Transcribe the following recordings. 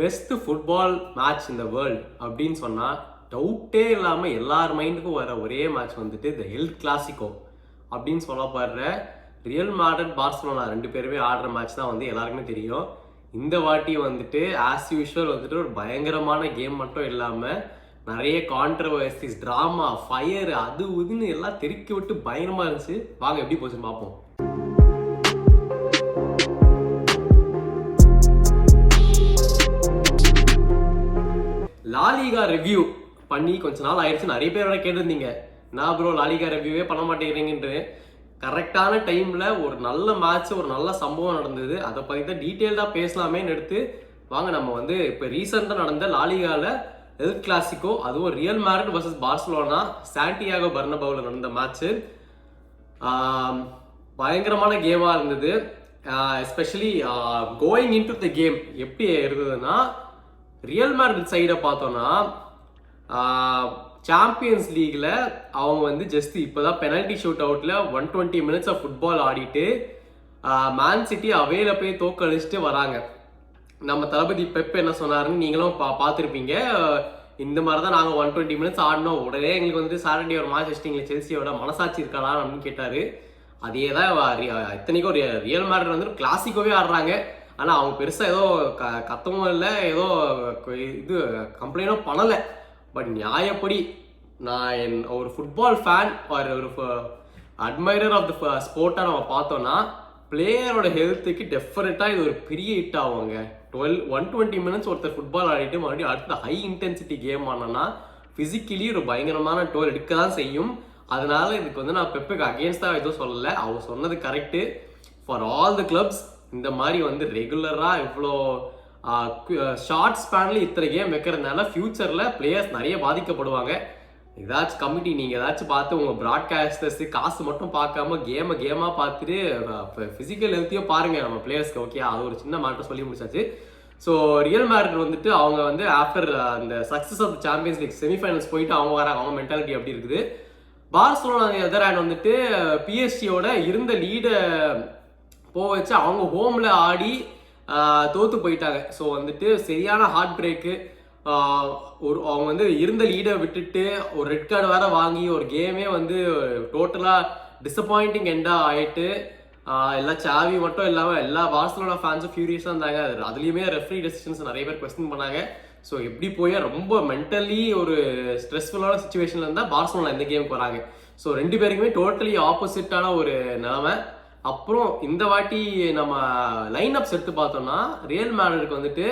Best football match இந்த world அப்படின்னு சொன்னால் டவுட்டே இல்லாமல் எல்லார் மைண்டுக்கும் வர ஒரே மேட்ச் வந்துட்டு த எல் கிளாசிக்கோ அப்படின்னு சொல்லப்படுற ரியல் மேட்ரிட் பார்சலோனா ரெண்டு பேருமே ஆடுற மேட்ச் தான் வந்து எல்லாருக்குமே தெரியும். இந்த வாட்டி வந்துட்டு ஆஸ் யூஷுவல் வந்துட்டு ஒரு பயங்கரமான கேம் மட்டும் இல்லாமல் நிறைய கான்ட்ரவர்சிஸ் ட்ராமா ஃபயர் அது இதுன்னு எல்லாம் தெருக்கி விட்டு பயங்கரமாக இருந்துச்சு. வாங்க எப்படி போச்சுன்னு பார்ப்போம். லாலிகா ரிவ்யூ பண்ணி கொஞ்ச நாள் ஆயிடுச்சு. நிறைய பேர் வர கேட்டிருந்தீங்க. நான் ப்ரோ லாலிகா ரிவ்யூவே பண்ண மாட்டேங்கிறீங்கன்ட்டு. கரெக்டான டைமில் ஒரு நல்ல மேட்ச் ஒரு நல்ல சம்பவம் நடந்தது. அதை பற்றி தான் டீட்டெயில்டாக பேசலாமேன்னு எடுத்து வாங்க நம்ம வந்து இப்போ ரீசெண்டாக நடந்த லாலிகாவில் எல் கிளாசிக்கோ அதுவும் Real Madrid versus Barcelona Santiago பர்னபவுல நடந்த மேட்ச்சு பயங்கரமான கேமாக இருந்தது. Especially going in to the game எப்படி இருந்ததுன்னா ரியல் மேட்ரிட் சைடை பார்த்தோன்னா சாம்பியன்ஸ் லீக்ல அவங்க வந்து ஜஸ்ட் இப்போதான் penalty shoot அவுட்ல one twenty minutes of football ஆடிட்டு மேன் சிட்டி அவையில போய் தோக்கடிச்சிட்டு வராங்க. நம்ம தளபதி பெப் என்ன சொன்னாருன்னு நீங்களும் பா பார்த்துருப்பீங்க. இந்த மாதிரி தான் நாங்கள் ஒன் டுவெண்ட்டி மினிட்ஸ் ஆடினோம். உடனே எங்களுக்கு வந்துட்டு சாட்டர்டே ஒரு மேட்ச் வச்சிட்டிங்களே செல்சியோட மனசாட்சி இருக்கலாம் அப்படின்னு கேட்டார். அதே தான் இத்தனைக்கும் ஒரு ரியல் மேட்ரு வந்து கிளாசிக்கோவே ஆடுறாங்க. ஆனால் அவங்க பெருசாக ஏதோ க கத்தவும் இல்லை ஏதோ இது கம்ப்ளைண்டும் பண்ணலை. பட் நியாயப்படி நான் என் ஒரு ஃபுட்பால் ஃபேன் ஒரு ஒரு அட்மைரர் ஆஃப் த ஸ்போர்ட்டாக நம்ம பார்த்தோன்னா பிளேயரோட ஹெல்த்துக்கு டெஃபினட்டாக இது ஒரு பெரிய ஹிட் ஆகுங்க. டுவெல் ஒன் டுவெண்ட்டி மினிட்ஸ் ஒருத்தர் ஃபுட்பால் ஆடிட்டு மறுபடியும் அடுத்த ஹை இன்டென்சிட்டி கேம் ஆனோன்னா ஃபிசிக்கலி ஒரு பயங்கரமான டோல் எடுக்க தான் செய்யும். அதனால இதுக்கு வந்து நான் பெப்புக்கு அகேன்ஸ்டாக எதுவும் சொல்லலை. அவர் சொன்னது correct for all the clubs இந்த மாதிரி வந்து ரெகுலராக இவ்வளோ ஷார்ட் ஸ்பேனில் இத்தனை கேம் வைக்கிறதுனால ஃப்யூச்சரில் பிளேயர்ஸ் நிறைய பாதிக்கப்படுவாங்க. ஏதாச்சும் கமிட்டி நீங்கள் ஏதாச்சும் பார்த்து உங்கள் ப்ராட்காஸ்டர்ஸு காசு மட்டும் பார்க்காம கேமை கேமாக பார்த்துட்டு ஃபிசிக்கல் ஹெல்த்தையும் பாருங்கள் நம்ம பிளேயர்ஸ்க்கு ஓகே அது ஒரு சின்ன மாற்றம் சொல்லி முடிச்சாச்சு. ஸோ ரியல் மேரிட் வந்துட்டு அவங்க வந்து ஆஃப்டர் அந்த success of Champions League semifinals போயிட்டு அவங்க வராங்க. அவங்க மென்டாலிட்டி அப்படி இருக்குது? பார்சலோனா எதர் ஹேண்ட் வந்துட்டு பிஎஸ்டியோட இருந்த லீடை போக வச்சு அவங்க ஹோமில் ஆடி தோற்று போயிட்டாங்க. ஸோ வந்துட்டு சரியான ஹார்ட் பிரேக்கு ஒரு அவங்க வந்து இருந்த லீடை விட்டுட்டு ஒரு ரெட் கார்டு வேற வாங்கி ஒரு கேமே வந்து டோட்டலாக டிசப்பாயிண்டிங் எண்டாக ஆயிட்டு எல்லா சாவி மட்டும் இல்லாமல் எல்லா பார்சலோனா ஃபேன்ஸும் ஃபியூரியஸாக இருந்தாங்க. அதுலேயுமே ரெஃப்ரி டெசிஷன்ஸ் நிறைய பேர் கொஸ்டின் பண்ணாங்க. ஸோ எப்படி போய் ரொம்ப மென்டலி ஒரு ஸ்ட்ரெஸ்ஃபுல்லான சுச்சுவேஷனில் இருந்தால் பார்சலோனா இந்த கேமுக்கு வராங்க. ஸோ ரெண்டு பேருக்குமே டோட்டலி ஆப்போசிட்டான ஒரு நிலைமை. அப்புறம் இந்த வாட்டி நம்ம லைன் அப்ஸ் எடுத்து பார்த்தோம்னா ரியல் மேனருக்கு வந்துட்டு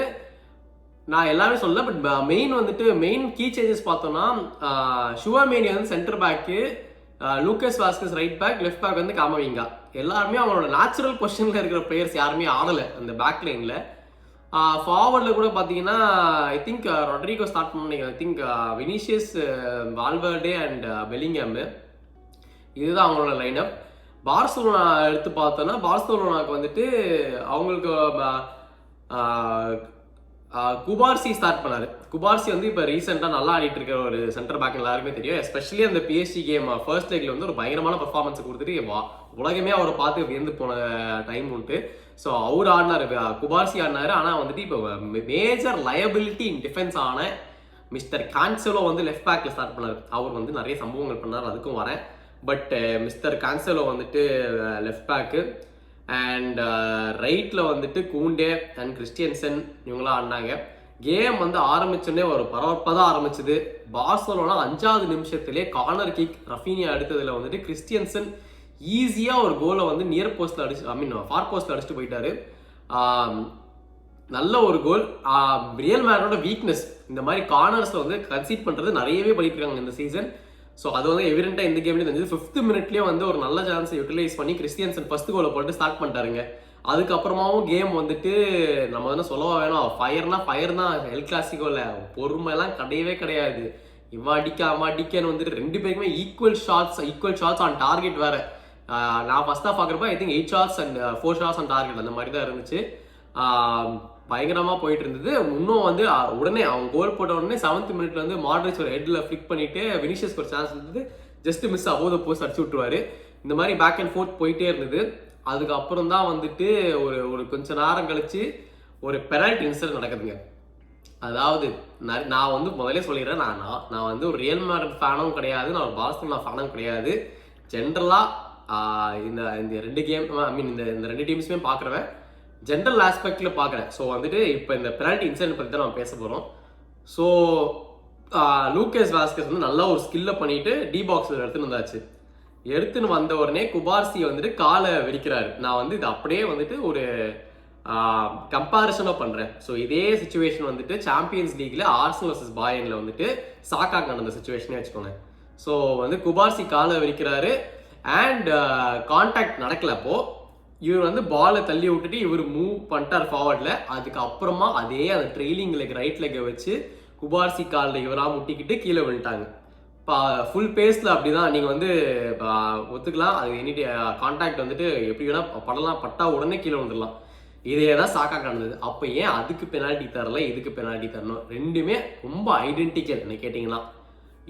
நான் எல்லாமே சொல்ல பட் மெயின் வந்துட்டு மெயின் கீ சேஞ்சஸ் பார்த்தோம்னா uh, ஷுவமேனி வந்து centre back Lucas Vazquez right back left back வந்து காமவிங்கா எல்லாருமே அவங்களோட நேச்சுரல் பொசிஷனில் இருக்கிற பிளேயர்ஸ் யாருமே ஆடலை அந்த பேக் லைனில் ஃபார்வர்டில் கூட பார்த்தீங்கன்னா ஐ திங்க் ரொட்ரிகோ ஸ்டார்ட் பண்ணீங்க I think Vinicius Valverde and Bellingham இதுதான் அவங்களோட லைனப் பார்சலோனா எடுத்து பார்த்தோன்னா பார்சலோனாக்கு வந்துட்டு அவங்களுக்கு குபார்சி ஸ்டார்ட் பண்ணாரு. குபார்சி வந்து இப்போ ரீசெண்டாக நல்லா ஆடிட்டு இருக்கிற ஒரு சென்டர் பேக் எல்லாருக்குமே தெரியும். எஸ்பெஷலி அந்த பிஎஸ்சி கேம் ஃபர்ஸ்ட் லெக்ல வந்து ஒரு பயங்கரமான பர்ஃபார்மன்ஸ் கொடுத்துட்டு வா உலகமே அவரை பார்த்து வியந்து போன டைம் உண்டு. ஸோ அவர் ஆடினார் குபார்சி ஆடினாரு. ஆனால் வந்துட்டு இப்போ மேஜர் லயபிலிட்டி இன் டிஃபென்ஸ் ஆன மிஸ்டர் கான்சலோ வந்து லெஃப்ட் பேக்கில் ஸ்டார்ட் பண்ணார். அவர் வந்து நிறைய சம்பவங்கள் பண்ணார் அதுக்கும் வரேன். பட் மிஸ்டர் கான்சலோ வந்துட்டு லெஃப்ட் பேக்கு அண்ட் ரைட்டில் வந்துட்டு கூண்டே அண்ட் கிறிஸ்டியன்சன் இவங்களாம் ஆடினாங்க. கேம் வந்து ஆரம்பிச்சோடனே ஒரு பரபரப்பாக தான் ஆரம்பிச்சது. பார்சலோனா அஞ்சாவது நிமிஷத்திலே கார்னர் கிக் ரஃபீனியா அடுத்ததில் வந்துட்டு கிறிஸ்டியன்சன் ஈஸியாக ஒரு கோலை வந்து நியர் போஸ்ட்டில் அடிச்சு ஐ மீன் ஃபார் போஸ்ட்டில் அடிச்சுட்டு போயிட்டாரு. நல்ல ஒரு கோல் ரியல் மேனோட வீக்னஸ் இந்த மாதிரி கார்னர்ஸில் வந்து கன்சீட் பண்ணுறது நிறையவே படிக்கிறாங்க இந்த சீசன் ஸோ அது வந்து எவிடென்ட்டாக இந்த கேம்லேயே தெரிஞ்சது ஃபிஃப்த் மினிட்லேயே வந்து ஒரு நல்ல சான்ஸை யூட்டிலைஸ் பண்ணி கிறிஸ்டியன்சன் ஃபர்ஸ்ட் கோலை போட்டு ஸ்டார்ட் பண்ணிட்டாருங்க. அதுக்கப்புறமாவும் கேம் வந்துட்டு நம்ம வந்து சொல்லவா வேணும் ஃபயர்னா ஃபயர் தான் எல் கிளாசிக்கோல பொறுமையெல்லாம் கிடையவே கிடையாது. இவன் அடிக்க அவன் அடிக்கன்னு வந்துட்டு ரெண்டு பேருக்குமே equal shots equal shots on target வேற. நான் ஃபஸ்ட்டாக பார்க்குறப்ப I think eight shots and four shots on target அந்த மாதிரி தான் இருந்துச்சு பயங்கரமாக போயிட்டு இருந்தது இன்னும் வந்து உடனே அவங்க கோல் போட்ட உடனே செவன்த் மினிட்ல வந்து மாட்ரிச் ஒரு ஹெட்ல ஃபிளிக் பண்ணிட்டு வினிஷியஸ்க்கு ஒரு சான்ஸ் இருந்தது ஜஸ்ட் மிஸ் அபோத போஸ்ட் அடிச்சு விட்டுருவாரு. இந்த மாதிரி பேக் அண்ட் ஃபோர்த் போயிட்டே இருந்தது. அதுக்கப்புறம் தான் வந்துட்டு ஒரு ஒரு கொஞ்ச நேரம் கழிச்சு ஒரு பெனால்டி இன்சிடென்ட் நடக்குதுங்க. அதாவது நான் நான் வந்து முதல்ல சொல்லிடுறேன். நான் நான் நான் வந்து ஒரு ரியல் மேட் ஃபேனும் கிடையாது. நான் ஒரு பார்சலோனா ஃபேனும் கிடையாது. ஜென்ரலாக இந்த இந்த ரெண்டு கேம் ஐ மீன் இந்த இந்த ரெண்டு டீம்ஸுமே பார்க்குறவன் ஜென்ரல் ஆஸ்பெக்டில் பார்க்குறேன் ஸோ வந்துட்டு இப்போ இந்த பெனால்ட்டி இன்சிடென்ட் பற்றி தான் நம்ம பேச போகிறோம் ஸோ லூகேஸ் வாஸ்கஸ் வந்து நல்லா ஒரு ஸ்கில்லை பண்ணிட்டு டி பாக்ஸில் எடுத்துன்னு வந்தாச்சு. எடுத்துன்னு வந்த உடனே குபார்சி வந்துட்டு காலை வெடிக்கிறாரு. நான் வந்து இது அப்படியே வந்துட்டு ஒரு கம்பாரிசனாக பண்ணுறேன் ஸோ இதே சுச்சுவேஷன் வந்துட்டு சாம்பியன்ஸ் லீக்ல ஆர்சனல் வர்சஸ் பாயனில் வந்துட்டு சாக்காக்கு நடந்த சுச்சுவேஷனே வச்சுக்கோங்க. ஸோ வந்து குபார்சி காலை வெடிக்கிறாரு. அண்ட் கான்டாக்ட் நடக்கலப்போ இவர் வந்து பாலை தள்ளி விட்டுட்டு இவர் மூவ் பண்ணிட்டார் ஃபார்வர்டில் அதுக்கப்புறமா அதே அந்த ட்ரெயிலிங் லெக் ரைட் லெக்கை வச்சு குபார்சி காலில் இவராக முட்டிக்கிட்டு கீழே விழுட்டாங்க இப்போ ஃபுல் பேஸில் அப்படி தான் நீங்கள் வந்து ஒத்துக்கலாம். அது எனி கான்டாக்ட் வந்துட்டு எப்படி வேணால் படலாம். பட்டா உடனே கீழே வந்துடலாம் இதே தான் சாக்கா நடந்தது அப்போ ஏன் அதுக்கு பெனால்ட்டி தரல இதுக்கு பெனால்ட்டி தரணும்? ரெண்டுமே ரொம்ப ஐடென்டிக்கல் என்ன கேட்டிங்கன்னா.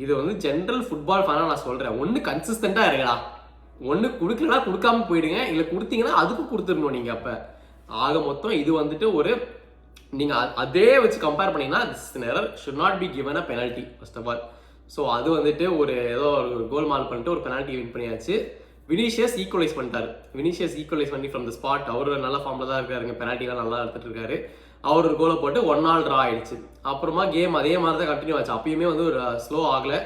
இது வந்து ஜென்ரல் ஃபுட்பால் ஃபேனாக நான் சொல்கிறேன் ஒன்று கன்சிஸ்டண்ட்டாக இருக்கடா ஒன்று கொடுக்கலனா கொடுக்காம போயிடுங்க. இல்லை கொடுத்தீங்கன்னா அதுக்கும் கொடுத்துடணும் நீங்கள் அப்போ. ஆக மொத்தம் இது வந்துட்டு ஒரு நீங்கள் அதே வச்சு கம்பேர் பண்ணீங்கன்னா this nearer should not be given a penalty first of all so அது வந்துட்டு ஒரு ஏதோ ஒரு கோல் மால் பண்ணிட்டு ஒரு பெனால்ட்டி வின் பண்ணியாச்சு. வினிஷியஸ் ஈக்குவலைஸ் பண்ணிட்டார். வினிஷியஸ் ஈக்குவலைஸ் பண்ணி ஃப்ரம் த ஸ்பாட் அவர் நல்ல ஃபார்மில் தான் இருக்காருங்க பெனால்ட்டிலாம் நல்லா எடுத்துட்டு இருக்காரு. அவர் ஒரு கோலை போட்டு ஒன் நாள் ட்ரா ஆயிடுச்சு. அப்புறமா கேம் அதே மாதிரி தான் கண்டினியூ ஆச்சு. அப்பயுமே வந்து ஒரு ஸ்லோ ஆகலை.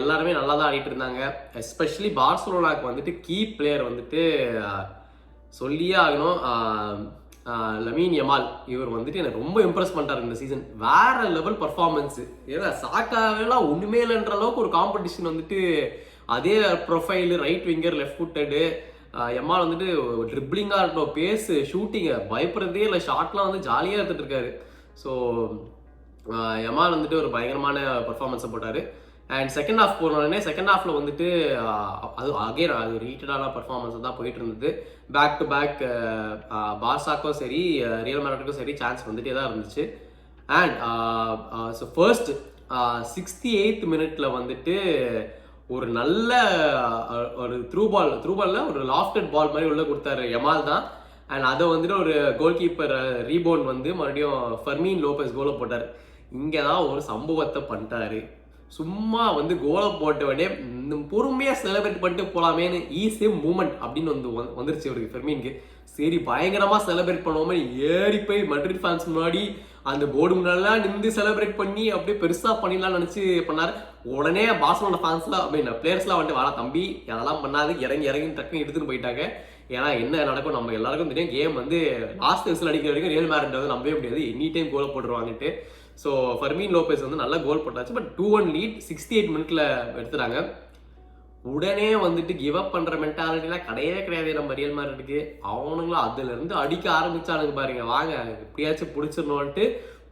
எல்லாருமே நல்லா தான் ஆடிட்டு இருந்தாங்க. எஸ்பெஷலி பார்சலோனாக்கு வந்துட்டு கீ பிளேயர் வந்துட்டு சொல்லியே ஆகணும். லமீன் யமால் இவர் வந்துட்டு எனக்கு ரொம்ப இம்ப்ரெஸ் பண்ணிட்டாரு இந்த சீசன் வேற லெவல் பர்ஃபார்மன்ஸு ஏன்னா சாக்காவெல்லாம் ஒன்றுமே இல்லைன்ற அளவுக்கு ஒரு காம்படிஷன் வந்துட்டு அதே profile right winger left footed Yamal வந்துட்டு ட்ரிப்ளிங்காக இருக்கட்டும் பேஸு ஷூட்டிங்கை பயப்படுறதே இல்லை. ஷாட்லாம் வந்து ஜாலியாக எடுத்துகிட்டு இருக்காரு. ஸோ எம்மால் வந்துட்டு ஒரு பயங்கரமான பர்ஃபார்மன்ஸை போட்டார். அண்ட் செகண்ட் ஹாஃப் போனோடனே செகண்ட் ஹாஃப்ல வந்துட்டு அது அகைன் அது ரீட்டடான பர்ஃபார்மன்ஸ் தான் போயிட்டு இருந்தது பேக் டு பேக் பார்சாக்கும் சரி ரியல் மேரட்டுக்கும் சரி சான்ஸ் வந்துட்டே தான் இருந்துச்சு. And so first sixty eighth மினிட்ல வந்துட்டு ஒரு நல்ல ஒரு த்ரூ பால் த்ரூ பாலில் ஒரு லாஃப்டட் பால் மாதிரி உள்ளே கொடுத்தாரு எமால் தான். அண்ட் அதை வந்துட்டு ஒரு கோல் கீப்பர் ரீபோன் வந்து மறுபடியும் ஃபர்மீன் லோபஸ் கோலை போட்டார். இங்கே தான் ஒரு சம்பவத்தை பண்ணிட்டாரு. சும்மா வந்து கோலை போட்ட உடனே இன்னும் செலிப்ரேட் பண்ணிட்டு போகலாமேன்னு ஈஸி மூமெண்ட் அப்படின்னு வந்து வந்துருச்சு அவருக்கு ஃபெர்மீனுக்கு சரி பயங்கரமாக செலிப்ரேட் பண்ணுவோமே ஏறி போய் மட்ரிட் ஃபேன்ஸ் முன்னாடி அந்த போர்டு முன்னாடிலாம் நின்று செலிப்ரேட் பண்ணி அப்படியே பெருசாக பண்ணிடலாம்னு நினச்சி பண்ணார். உடனே பாசனோட ஃபேன்ஸ்லாம் அப்படி பிளேயர்ஸ்லாம் வந்துட்டு வாடா தம்பி அதெல்லாம் பண்ணாது இறங்கி இறங்கி டக்குன்னு எடுத்துகிட்டு போயிட்டாங்க. ஏன்னா என்ன நடக்கும்? நம்ம எல்லாருக்கும் தெரியும் கேம் வந்து லாஸ்ட் விசில் அடிக்கிற வரைக்கும் ரியல் மேரட் வந்து நம்பவே முடியாது. எனி டைம் கோல் போட்டுருவாங்கன்ட்டு. ஸோ ஃபர்மீன் லோபேஸ் வந்து நல்லா கோல் போட்டாச்சு but two one lead sixty eight மினிட்ல எடுத்துறாங்க உடனே வந்துட்டு கிவ் அப் பண்ணுற மென்டாலிட்டிலாம் கிடையவே கிடையாது நம்ம ரியல் மாதிரி அவனுங்களும் அதுலேருந்து அடிக்க ஆரம்பிச்சானுங்க பாருங்க. வாங்க எப்படியாச்சும் பிடிச்சிடணும்ட்டு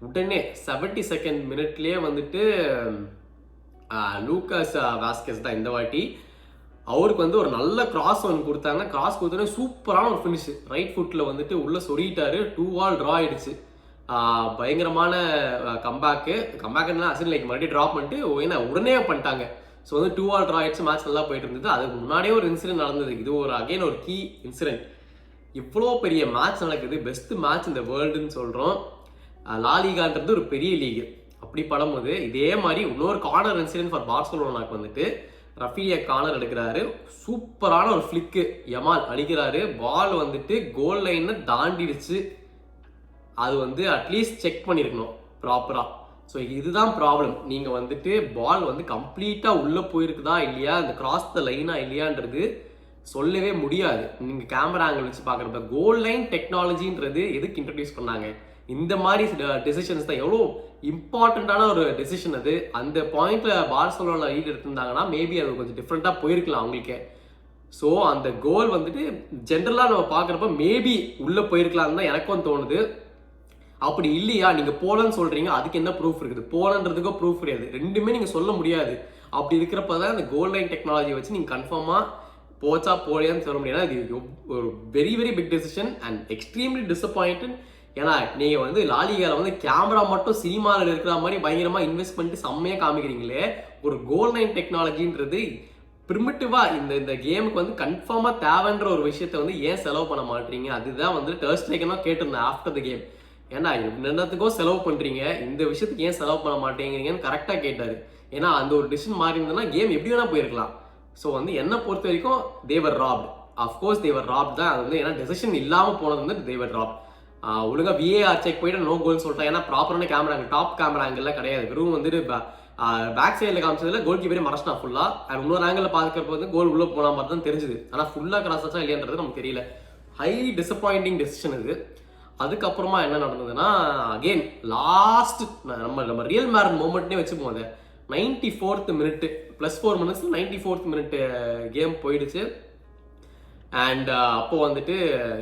உடனே செவன்டி செகண்ட் மினிட்லேயே வந்துட்டு லூக்கஸ் வாஸ்கஸ் தான் இந்த வாட்டி. அவருக்கு வந்து ஒரு நல்ல கிராஸ் ஒன்று கொடுத்தாங்க. கிராஸ் கொடுத்தோடனே சூப்பரான ஒரு ஃபினிஷ் ரைட் ஃபுட்டில் வந்துட்டு உள்ளே சொருகிட்டாரு. டூ ஆல் ட்ரா ஆயிடுச்சு. பயங்கரமான கம்பேக்கு கம்பேக்குன்னா அசின் லைக் மறுபடியும் ட்ராப் பண்ணிட்டு ஏன்னா உடனே பண்ணிட்டாங்க. ஸோ வந்து டூ ஆல் ட்ரா ஆயிடுச்சு மேட்ச் நல்லா போயிட்டு இருந்தது. அதுக்கு முன்னாடியே ஒரு இன்சிடென்ட் நடந்தது. இது ஒரு அகைன் ஒரு கீ இன்சிடென்ட் இவ்வளோ பெரிய மேட்ச் நடக்குது. பெஸ்ட் மேட்ச் இந்த வேர்ல்டுன்னு சொல்கிறோம் லாலிகான்றது ஒரு பெரிய லீக் அப்படி படும்போது இதே மாதிரி இன்னொரு கார்னர் இன்சிடென்ட் ஃபார் பார்சலோனாக்கு வந்துட்டு ரஃபீலியா கார்னர் எடுக்கிறாரு. சூப்பரான ஒரு ஃப்ளிக்கு யமால் அடிக்கிறாரு. பால் வந்துட்டு கோல் லைனை தாண்டிடுச்சு. அது வந்து அட்லீஸ்ட் செக் பண்ணியிருக்கணும் ப்ராப்பராக ஸோ இதுதான் ப்ராப்ளம் நீங்கள் வந்துட்டு பால் வந்து கம்ப்ளீட்டாக உள்ளே போயிருக்குதா இல்லையா? அந்த கிராஸ் த லைனா இல்லையான்றது சொல்லவே முடியாது. நீங்கள் கேமரா ஆங்கிள் வச்சு பார்க்குறப்ப கோல் லைன் டெக்னாலஜின்றது எதுக்கு இன்ட்ரடியூஸ் பண்ணாங்க? இந்த மாதிரி டெசிஷன்ஸ் தான். எவ்வளோ இம்பார்ட்டண்ட்டான ஒரு டெசிஷன் அது. அந்த பாயிண்ட்ல பார்சலோனா லீட் எடுத்திருந்தாங்கன்னா மேபி அது கொஞ்சம் டிஃப்ரெண்ட்டாக போயிருக்கலாம் அவங்களுக்கே. ஸோ அந்த கோல் வந்துட்டு ஜென்ரலாக நம்ம பார்க்குறப்ப மேபி உள்ளே போயிருக்கலாம்னு தான் எனக்கும் தோணுது. அப்படி இல்லையா? நீங்கள் போலன்னு சொல்கிறீங்க அதுக்கு என்ன ப்ரூஃப் இருக்குது? போலன்றதுக்கோ ப்ரூஃப் கிடையாது. ரெண்டுமே நீங்கள் சொல்ல முடியாது. அப்படி இருக்கிறப்ப தான் இந்த கோல்ட் லைன் டெக்னாலஜி வச்சு நீங்கள் கன்ஃபார்மாக போச்சா போலையான்னு சொல்ல முடியாது. இது ஒரு very very big decision and extremely disappointed ஏன்னா நீங்கள் வந்து லாலிகால வந்து கேமரா மட்டும் சினிமாவில் இருக்கிற மாதிரி பயங்கரமாக இன்வெஸ்ட் பண்ணிட்டு செம்மையாக காமிக்கிறீங்களே. ஒரு கோல் லைன் டெக்னாலஜின்றது பிரிமிட்டிவாக இந்த இந்த கேமுக்கு வந்து கன்ஃபார்மாக தேவைன்ற ஒரு விஷயத்த வந்து ஏன் செலவு பண்ண மாட்டீங்க? அதுதான் வந்து டர்ஸ்ட் கேட்டிருந்தேன் ஆஃப்டர் த கேம் ஏன்னா என்னத்துக்கோ செலவு பண்ணுறீங்க இந்த விஷயத்துக்கு ஏன் செலவு பண்ண மாட்டேங்கிறீங்கன்னு கரெக்டாக கேட்டார். ஏன்னா அந்த ஒரு டிசிஷன் மாறி இருந்ததுன்னா கேம் எப்படி வேணால் போயிருக்கலாம். ஸோ வந்து என்னை பொறுத்த வரைக்கும் தேவர் ராப்ட் அஃப்கோர்ஸ் தேவர் ராப் தான். அது வந்து ஏன்னா டெசிஷன் இல்லாமல் போனது வந்து தேவர் ராப் ஒழுங்காக விஏஆர் செக் போயிட்டு நோ கோல்னு சொல்லிட்டேன் ஏன்னா ப்ராப்பரான கேமரா டாப் கேமரா ஆங்கிள் கிடையாது. வெறும் வந்துட்டு பேக் சைடில் காமிச்சதுல கோல் கீப்பரே மறைச்சிட்டான் ஃபுல்லாக அண்ட் இன்னொரு ஆங்கிள் பார்க்கறப்ப வந்து கோல் உள்ளே போனால் மாதிரி தான் தெரிஞ்சுது. ஆனால் ஃபுல்லாக கிராஸ் ஆச்சா இல்லையன்றது நமக்கு தெரியல. ஹை டிசப்பாயிண்டிங் டெசிஷன் இது. அதுக்கப்புறமா என்ன நடந்ததுன்னா அகெயின் லாஸ்ட் நம்ம நம்ம ரியல் மேரன் மூமெண்ட்னே வச்சுப்போம் அதை. Ninety fourth minute plus four minutes ninety fourth minute game போயிடுச்சு அண்ட் uh, அப்போ வந்துட்டு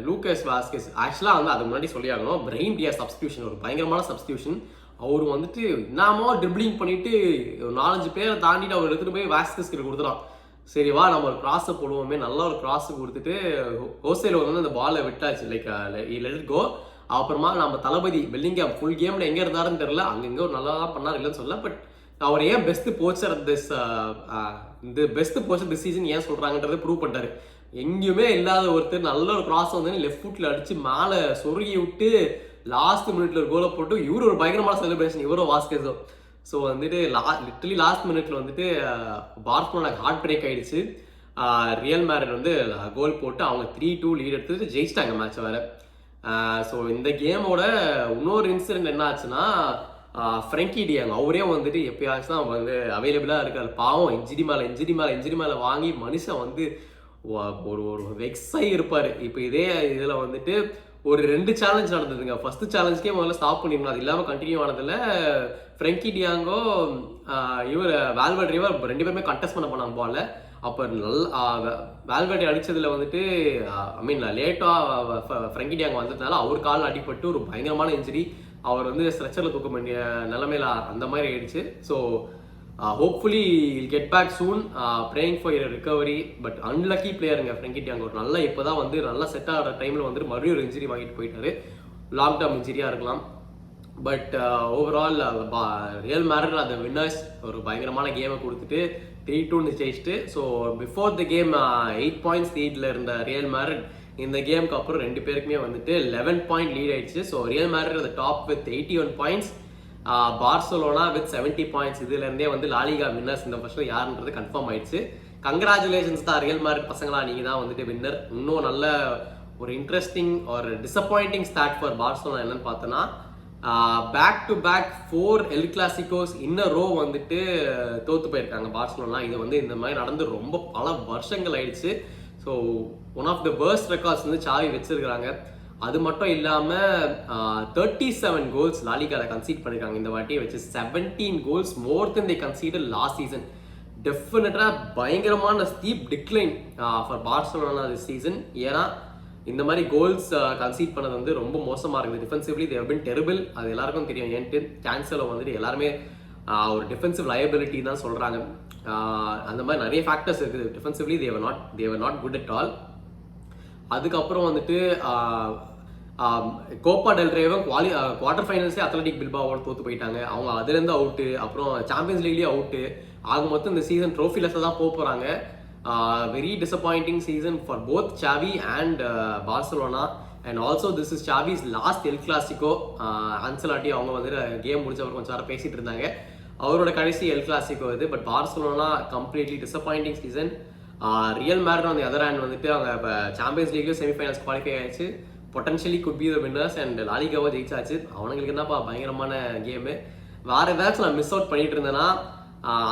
லூக்கஸ் வாஸ்கஸ் ஆக்சுவலாக வந்து அதுக்கு முன்னாடி சொல்லியாகணும் பிரெயின் டியா சப்ஸ்டியூஷன் ஒரு பயங்கரமான சப்ஸ்டியூஷன் அவர் வந்துட்டு என்னமோ ட்ரிப்ளிங் பண்ணிட்டு ஒரு நாலஞ்சு பேரை தாண்டிட்டு அவர் எடுத்துகிட்டு போய் வாஸ்கஸ்க்கு கொடுத்துறான் சரி வா நம்ம ஒரு கிராஸை போடுவோமே. நல்ல ஒரு கிராஸ் கொடுத்துட்டு ஹோசேல வந்து அந்த பாலை விட்டாச்சு. லைக் லெட் கோ அப்புறமா நம்ம தளபதி பெல்லிங்காம் ஃபுல் கேமில் எங்கே இருந்தாருன்னு தெரில அங்கங்கே ஒரு நல்லா தான் பண்ணார் இல்லைன்னு சொல்ல பட் அவர் ஏன் பெஸ்ட் போச்சர் திஸ் இந்த பெஸ்ட் போச்சர் திஸ் சீசன் ஏன் சொல்கிறாங்கன்றதை ப்ரூவ் பண்ணிட்டாரு. எங்கேயுமே இல்லாத ஒருத்தர் நல்ல ஒரு கிராஸ் வந்து லெஃப்ட் ஃபுட்ல அடித்து மேலே சொருகி விட்டு லாஸ்ட் மினிட்ல ஒரு கோலை போட்டு இவர் ஒரு பயங்கரமான செலிப்ரேஷன் இவரோ வாஸ்கேஸோ ஸோ வந்துட்டு லா லிட்டலி லாஸ்ட் மினிட்ல வந்துட்டு பார்ஸ்லோனா ஹார்ட் பிரேக் ஆயிடுச்சு. Uh, ரியல் மேரட் வந்து uh, கோல் போட்டு அவங்க த்ரீ டூ லீட் எடுத்து ஜெயிச்சிட்டாங்க மேட்ச் வேற. Uh, ஸோ இந்த கேமோட இன்னொரு இன்சிடென்ட் என்ன ஆச்சுன்னா ஃப்ரெங்கி டியாங் அவரே வந்துட்டு எப்பயாச்சும் தான் வந்து அவைலபிளாக இருக்கார். பாவம் இன்ஜிரி மேலே இன்ஜிரி மேலே இன்ஜிரி மேலே வாங்கி மனுஷன் வந்து ஒரு ஒரு வெக்ஸாக இருப்பார். இப்போ இதே இதில் வந்துட்டு ஒரு ரெண்டு சேலஞ்ச் நடந்ததுங்க. ஃபஸ்ட்டு சேலஞ்சுக்கே முதல்ல ஸ்டாப் பண்ணிடணும் அது இல்லாமல் கண்டினியூ ஆனதில் ஃப்ரெங்கி டியாங்கோ இவர் வேல்வர்ட் ரிவர் ரெண்டு பேருமே கண்டெஸ்ட் பண்ண போனாங்க பால்ல அப்போ நல்ல வேல்வர்ட் அடித்ததில் வந்துட்டு ஐ மீன் லேட்டாக ஃப்ரெங்கி டியாங் வந்ததுனால அவர் கால் அடிபட்டு ஒரு பயங்கரமான இன்ஜுரி அவர் வந்து ஸ்ட்ரெச்சரில் தூக்க வேண்டிய நிலமையில அந்த மாதிரி ஆயிடுச்சு. So hopefully he'll get back soon praying for ear recovery but unlucky பிளேயருங்க Frenkie de Jong ஒரு நல்ல இப்போ தான் வந்து நல்லா செட் ஆகிற டைமில் வந்துட்டு மறுபடியும் ஒரு இன்ஜுரி வாங்கிட்டு போயிட்டாரு. லாங் டேர்ம் இன்ஜுரியாக இருக்கலாம். பட் ஓவரால் ரியல் மேரட் அந்த வின்னர்ஸ் ஒரு பயங்கரமான கேமை கொடுத்துட்டு த்ரீ டூன்னு ஜெயிச்சுட்டு so before the game eight points லீடில் இருந்த ரியல் மேரட் இந்த கேமுக்கு அப்புறம் ரெண்டு பேருக்குமே வந்துட்டு லெவன் பாயிண்ட் லீட் ஆயிடுச்சு. ஸோ ரியல் மேரட் அந்த top with eighty one points Barcelona with seventy points இதுலேருந்தே வந்து லாலிகா வின்னர்ஸ் இந்த வருஷம் யாருன்றது கன்ஃபார்ம் ஆயிடுச்சு. கங்க்ராச்சுலேஷன்ஸ் தான் ரியல் மேரட் பசங்களா. நீங்கள் தான் வந்துட்டு வின்னர் இன்னும் நல்ல ஒரு இன்ட்ரெஸ்டிங் ஒரு டிசப்பாயிண்டிங் ஸ்டார்ட் ஃபார் பார்சலோனா என்னன்னு பார்த்தோன்னா back to back four El Clasicos in a row வந்துட்டு தோத்து போயிருக்காங்க பார்சலோனா. இது வந்து இந்த மாதிரி நடந்து ரொம்ப பல வருஷங்கள் ஆயிடுச்சு. So one of the worst records வந்து சாவி வச்சிருக்கிறாங்க. அது மட்டும் இல்லாமல் தேர்ட்டி செவன் கோல்ஸ் லாலிகாவில் கன்சீட் பண்ணியிருக்காங்க இந்த வாட்டி வச்சு seventeen goals more then they conceded last season டெஃபினட்டாக பயங்கரமான steep decline for Barcelona this season ஏன்னா இந்த மாதிரி கோல்ஸ் கன்சீட் uh, பண்ணது வந்து ரொம்ப மோசமாக இருக்குது. டிஃபென்சிவ்லி தேவ் பின் டெரிபிள் அது எல்லாருக்கும் தெரியும். ஏன்ட்டு? கேன்சலோ வந்துட்டு எல்லாருமே uh, ஒரு டிஃபென்சிவ் லயபிலிட்டி தான் சொல்கிறாங்க uh, அந்த மாதிரி நிறைய ஃபேக்டர்ஸ் இருக்குது. Defensively they're not they're not good at all அதுக்கப்புறம் வந்துட்டு கோப்பா டெல்ரேவும் குவாலி குவார்டர் ஃபைனல்ஸே அத்லட்டிக் பில்பாவோட தோத்து போயிட்டாங்க. அவங்க அதுலேருந்து அவுட்டு அப்புறம் சாம்பியன்ஸ் லீக்லேயே அவுட்டு ஆக மொத்தம் இந்த சீசன் ட்ரோஃபிலெஸ் தான் போக போகிறாங்க very disappointing season for both Xavi and Barcelona and also this is Xavi's last El Clasico Ancelotti அவங்க வந்து கேம் முடிச்சவர் கொஞ்சம் நேரம் பேசிட்டு இருந்தாங்க. அவரோட கடைசி எல் கிளாசிக்கோ இது. But Barcelona completely disappointing season Real Madrid அந்த அதர் ஹேண்ட் வந்துட்டு அவங்க இப்போ சாம்பியன்ஸ் லீக்லேயும் செமிஃபைனல்ஸ் குவாலிஃபை ஆயிடுச்சு. Potentially could be the winners and லாலிகாவோ ஜெயிச்சாச்சு. அவனுங்களுக்கு என்னப்பா பயங்கரமான கேமு வேற ஏதாச்சும் நான் மிஸ் அவுட் பண்ணிட்டு இருந்தேன்னா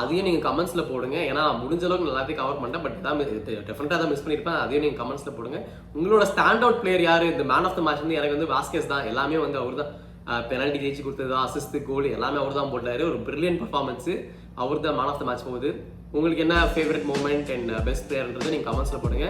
அதையும் நீங்கள் கமெண்ட்ஸில் போடுங்க. ஏன்னா முடிஞ்ச அளவுக்கு நான் எல்லாத்தையும் கவர் பண்ணிட்டேன். பட் தான் டெஃபினட்டாக தான் மிஸ் பண்ணியிருப்பேன் அதையும் நீங்கள் கமெண்ட்ஸில் போடுங்க. உங்களோட ஸ்டாண்ட் அவுட் பிளேயர் யார்? இந்த மேன் ஆஃப் த மேட்ச் வந்து எனக்கு வந்து வாஸ்கேஸ் தான். எல்லாமே வந்து அவர் தான் பெனால்ட்டி ஜெயிச்சு கொடுத்தது அசிஸ்ட் கோல் எல்லாமே அவர் தான் போட்டார். ஒரு பிரில்லியன் பர்ஃபார்மன்ஸு அவர் தான் மேன் ஆஃப் த மேட்ச் போகுது. உங்களுக்கு என்ன ஃபேவரட் மூமெண்ட் அண்ட் பெஸ்ட் பிளேயர்ன்றது நீங்கள் கமெண்ட்ஸில் போடுங்க.